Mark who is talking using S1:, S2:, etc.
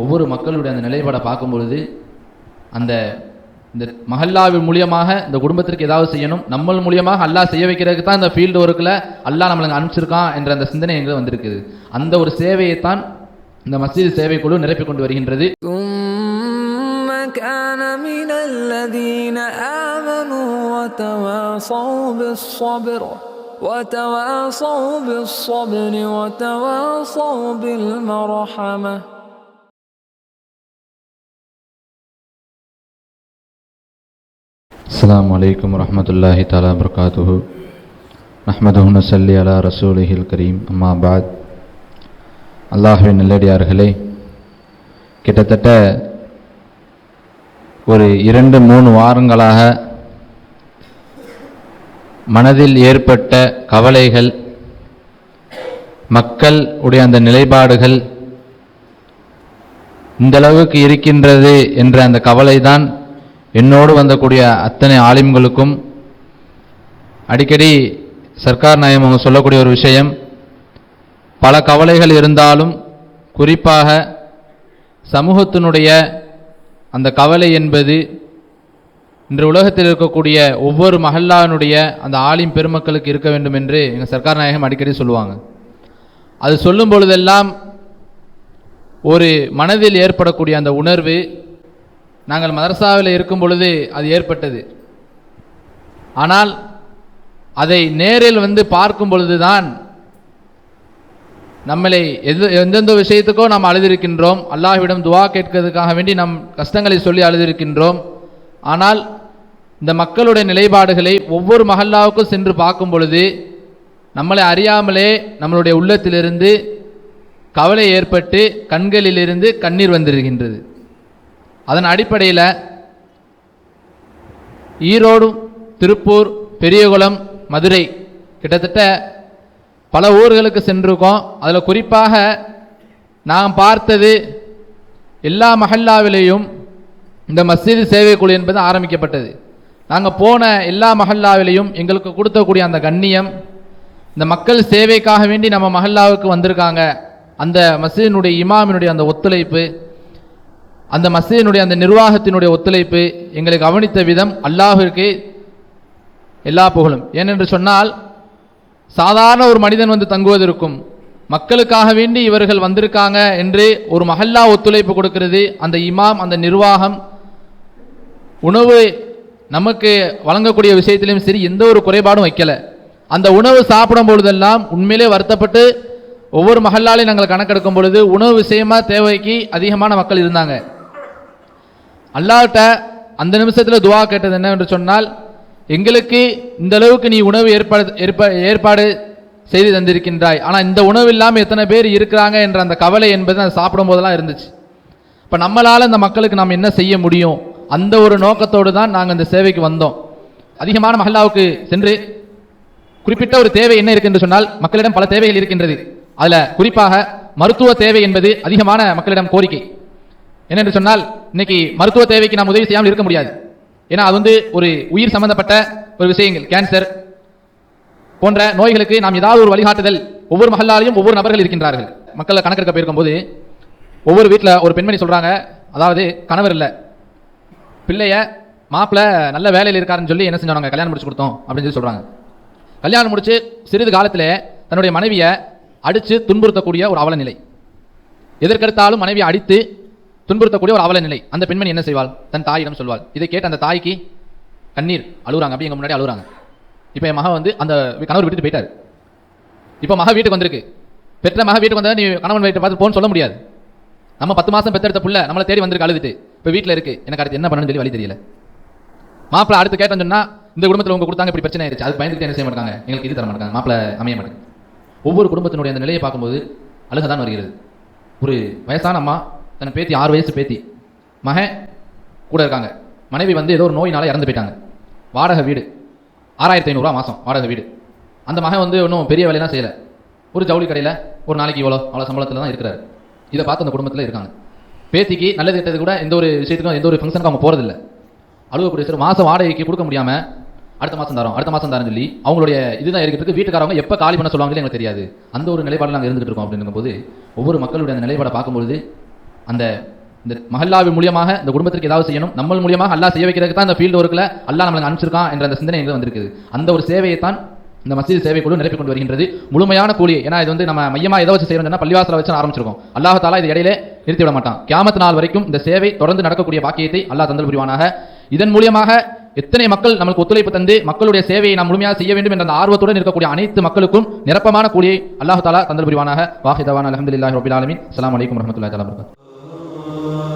S1: ஒவ்வொரு மக்களுடைய அந்த நிலைப்பாடை பார்க்கும் பொழுது அந்த இந்த மஹல்லாவின் மூலியமாக இந்த குடும்பத்திற்கு ஏதாவது செய்யணும் நம்ம மூலியமாக அல்லாஹ் செய்ய வைக்கிறதுக்கு தான் இந்த ஃபீல்டு ஒர்க்கில் அல்லாஹ் நம்மளுக்கு அனுப்பிச்சிருக்கான் என்ற அந்த சிந்தனை எங்களுக்கு வந்திருக்குது அந்த ஒரு சேவையைத்தான் இந்த மஸ்ஜித் சேவைக்குழு நிரப்பிக் கொண்டு வருகின்றது
S2: ثم كان من الذين آمنوا وتواصوا بالصبر وتواصوا بالصبر وتواصوا بالمرحمة
S1: السلام عليكم ورحمة الله تعالى وبركاته نحمده نصلي على رسوله الكريم أما بعد அல்லாஹ்வின் நல்லடியார்களே கிட்டத்தட்ட ஒரு இரண்டு மூணு வாரங்களாக மனதில் ஏற்பட்ட கவலைகள் மக்கள் உடைய அந்த நிலைப்பாடுகள் இந்த அளவுக்கு இருக்கின்றது என்ற அந்த கவலைதான் என்னோடு வந்தக்கூடிய அத்தனை ஆலிம்களுக்கும் அடிக்கடி சர்க்கார் நாயம் அவங்க சொல்லக்கூடிய ஒரு விஷயம் பல கவலைகள் இருந்தாலும் குறிப்பாக சமூகத்தினுடைய அந்த கவலை என்பது இன்று உலகத்தில் இருக்கக்கூடிய ஒவ்வொரு மஹல்லானுடைய அந்த ஆலிம் பெருமக்களுக்கு இருக்க வேண்டும் என்று எங்கள் சர்க்கார் நாயகம் அடிக்கடி சொல்லுவாங்க. அது சொல்லும் பொழுதெல்லாம் ஒரு மனதில் ஏற்படக்கூடிய அந்த உணர்வு நாங்கள் மதரசாவில் இருக்கும் பொழுது அது ஏற்பட்டது. ஆனால் அதை நேரில் வந்து பார்க்கும் பொழுதுதான் நம்மளை எது எந்தெந்த விஷயத்துக்கோ நாம் அழுதிருக்கின்றோம். அல்லாஹ்விடம் துவா கேட்கிறதுக்காக வேண்டி நம் கஷ்டங்களை சொல்லி அழுதிருக்கின்றோம். ஆனால் இந்த மக்களுடைய நிலைப்பாடுகளை ஒவ்வொரு மஹல்லாவுக்கும் சென்று பார்க்கும் பொழுது நம்மளை அறியாமலே நம்மளுடைய உள்ளத்திலிருந்து கவலை ஏற்பட்டு கண்களிலிருந்து கண்ணீர் வந்திருக்கின்றது. அதன் அடிப்படையில் ஈரோடு திருப்பூர் பெரியகுளம் மதுரை கிட்டத்தட்ட பல ஊர்களுக்கு சென்றிருக்கோம். அதில் குறிப்பாக நாம் பார்த்தது எல்லா மஹல்லாவிலேயும் இந்த மஸ்ஜித் சேவைக்குழு என்பது ஆரம்பிக்கப்பட்டது. நாங்கள் போன எல்லா மஹல்லாவிலையும் எங்களுக்கு கொடுத்தக்கூடிய அந்த கண்ணியம் இந்த மக்கள் சேவைக்காக வேண்டி நம்ம மஹல்லாவுக்கு வந்திருக்காங்க. அந்த மசீதினுடைய இமாமினுடைய அந்த ஒத்துழைப்பு அந்த மஸ்ஜிதினுடைய அந்த நிர்வாகத்தினுடைய ஒத்துழைப்பு எங்களை கவனித்த விதம் அல்லாஹிற்கு எல்லா புகழும். ஏனென்று சொன்னால் சாதாரண ஒரு மனிதன் வந்து தங்குவதற்கும் மக்களுக்காக வேண்டி இவர்கள் வந்திருக்காங்க என்று ஒரு மஹல்லா ஒத்துழைப்பு கொடுக்கிறது அந்த இமாம் அந்த நிர்வாகம் உணவு நமக்கு வழங்கக்கூடிய விஷயத்திலையும் சரி எந்த ஒரு குறைபாடும் வைக்கல. அந்த உணவு சாப்பிடும் பொழுதெல்லாம் உண்மையிலே வருத்தப்பட்டு ஒவ்வொரு மகளாலையும் நாங்கள் கணக்கெடுக்கும் பொழுது உணவு விஷயமா தேவைக்கு அதிகமான மக்கள் இருந்தாங்க. அல்லாட்ட அந்த நிமிஷத்தில் துவா கேட்டது என்னவென்று சொன்னால் எங்களுக்கு இந்த அளவுக்கு நீ உணவு ஏற்பாடு ஏற்பாடு செய்து தந்திருக்கின்றாய். ஆனால் இந்த உணவு இல்லாமல் எத்தனை பேர் இருக்கிறாங்க என்ற அந்த கவலை என்பது அதை சாப்பிடும் போதெல்லாம் இருந்துச்சு. இப்போ நம்மளால் இந்த மக்களுக்கு நாம் என்ன செய்ய முடியும்? அந்த ஒரு நோக்கத்தோடு தான் நாங்கள் இந்த சேவைக்கு வந்தோம். அதிகமான மஹல்லாவுக்கு சென்று குறிப்பிட்ட ஒரு தேவை என்ன இருக்கு என்று சொன்னால் மக்களிடம் பல தேவைகள் இருக்கின்றது. அதில் குறிப்பாக மருத்துவ தேவை என்பது அதிகமான மக்களிடம் கோரிக்கை. என்னென்று சொன்னால் இன்னைக்கு மருத்துவ தேவைக்கு நாம் உதவி செய்யாமல் இருக்க முடியாது. ஏன்னா அது வந்து ஒரு உயிர் சம்பந்தப்பட்ட ஒரு விஷயங்கள். கேன்சர் போன்ற நோய்களுக்கு நாம் ஏதாவது ஒரு வழிகாட்டுதல். ஒவ்வொரு மகளாலையும் ஒவ்வொரு நபர்கள் இருக்கின்றார்கள். மக்களை கணக்கெடுக்க போயிருக்கும்போது ஒவ்வொரு வீட்டில் ஒரு பெண்மணி சொல்கிறாங்க அதாவது கணவர் இல்லை. பிள்ளைய மாப்பிள்ளை நல்ல வேலையில் இருக்காருன்னு சொல்லி என்ன செஞ்சாங்க? கல்யாணம் முடிச்சு கொடுத்தோம். அப்படின்னு சொல்லி சொல்கிறாங்க கல்யாணம் முடிச்சு சிறிது காலத்திலே தன்னுடைய மனைவியை அடித்து துன்புறுத்தக்கூடிய ஒரு அவலநிலை. எதற்கெடுத்தாலும் மனைவியை அடித்து துன்புறுத்தக்கூடிய ஒரு அவல நிலை அந்த பெண்மணி என்ன செய்வாள்? தன் தாயிடம் சொல்வாள். இதை கேட்டு அந்த தாய்க்கு கண்ணீர் அழுகுறாங்க அப்படி எங்க முன்னாடி அழுகுறாங்க இப்போ என் மகன் வந்து அந்த கணவர் விட்டுட்டு போயிட்டார். இப்போ மக வீட்டுக்கு வந்திருக்கு. பெற்ற மக வீட்டுக்கு வந்தால் நீ கணவன் வீட்டை பார்த்து போன்னு சொல்ல முடியாது. நம்ம பத்து மாதம் பெற்ற எடுத்த புள்ள நம்மளை தேடி வந்திருக்கு அழுதுட்டு. இப்போ வீட்டில் இருக்கு. எனக்கு அடுத்து என்ன பண்ணணும்னு சொல்லி வழி தெரியல. மாப்பிள்ள அடுத்து கேட்டேன்னு சொன்னால் இந்த குடும்பத்தில் உங்க கொடுத்தாங்க இப்படி பிரச்சனை ஆயிடுச்சு. அது பயந்துட்டு என்ன செய்ய மாட்டாங்க? எங்களுக்கு இது தர மாட்டாங்க. மாப்பிள அமைய மாட்டாங்க. ஒவ்வொரு குடும்பத்தினுடைய அந்த நிலையை பார்க்கும்போது அழுகதான் வருகிறது. ஒரு வயசான அம்மா தன் பேத்தி ஆறு வயசு பேத்தி. மகன் கூட இருக்காங்க. மனைவி வந்து ஏதோ ஒரு நோயினால் இறந்து போயிட்டாங்க. வாடகை வீடு. ஆறாயிரத்தி ஐநூறுரூவா மாதம் வாடகை வீடு. அந்த மகன் வந்து ஒன்றும் பெரிய வேலையெல்லாம் செய்யலை. ஒரு ஜவுளி கடையில் ஒரு நாளைக்கு இவ்வளோ அவ்வளோ சம்பளத்தில் தான் இருக்கிறாரு. இதை பார்த்து அந்த குடும்பத்தில் இருக்காங்க. பேத்திக்கு நல்லது கெட்டது கூட எந்த ஒரு விஷயத்துக்கும் எந்த ஒரு ஃபங்க்ஷனுக்கும் அவங்க போகிறதில்ல அலுவலக்கூடிய சார் மாதம் வாடகைக்கு கொடுக்க முடியாமல் அடுத்த மாதம் தரோம் அடுத்த மாதம் தரேன்னு சொல்லி அவங்களுடைய இதுதான் இருக்கிறதுக்கு வீட்டுக்காரவங்க எப்போ காலி பண்ண சொல்லுவாங்களே எங்களுக்கு தெரியாது. அந்த ஒரு நிலைப்பாடு நாங்கள் இருந்துகிட்டு இருக்கோம் அப்படிங்கும்போது ஒவ்வொரு மக்களுடைய அந்த நிலைப்பாடை பார்க்கும்போது அந்த இந்த மஹல்லாவின் மூலியமாக இந்த குடும்பத்திற்கு ஏதாவது செய்யணும். நம்ம மூலியமாக அல்லாஹ் செய்ய வைக்கிறதுக்கு தான் இந்த ஃபீல்டு ஒர்க்கில் அல்லாஹ் நம்மளுக்கு அனுப்பிச்சிருக்கான் என்ற அந்த சிந்தனை எங்களுக்கு வந்திருக்குது. அந்த ஒரு சேவையை தான் இந்த மசீது சேவை குழு நிரப்பி கொண்டு வருகின்றது. முழுமையான கூலி ஏன்னா இது வந்து நம்ம மையமாக எதை வச்சு செய்யணும்னா பள்ளிவாசலை வச்சு ஆரம்பிச்சிருக்கோம். அல்லாஹ் தாலா இது இடையிலே நிறுத்தி விட மாட்டான். கியாமத்து நாள் வரைக்கும் இந்த சேவை தொடர்ந்து நடக்கக்கூடிய பாக்கியத்தை அல்லா தந்தல் புரிவானாக. இதன் மூலியமாக எத்தனை மக்கள் நமக்கு ஒத்துழைப்பு தந்து மக்களுடைய சேவையை நாம் முழுமையாக செய்ய வேண்டும் என்ற அந்த ஆர்வத்துடன் இருக்கக்கூடிய அனைத்து மக்களுக்கும் நிரப்பமான கூலியை அல்லாஹ் தாலா தந்தல் புரிவானாக. வாஹிதவான் அலமதுல்லாஹ் ரபிலாலமின் அலாம் வலைக்கம் வரமத்துல Oh.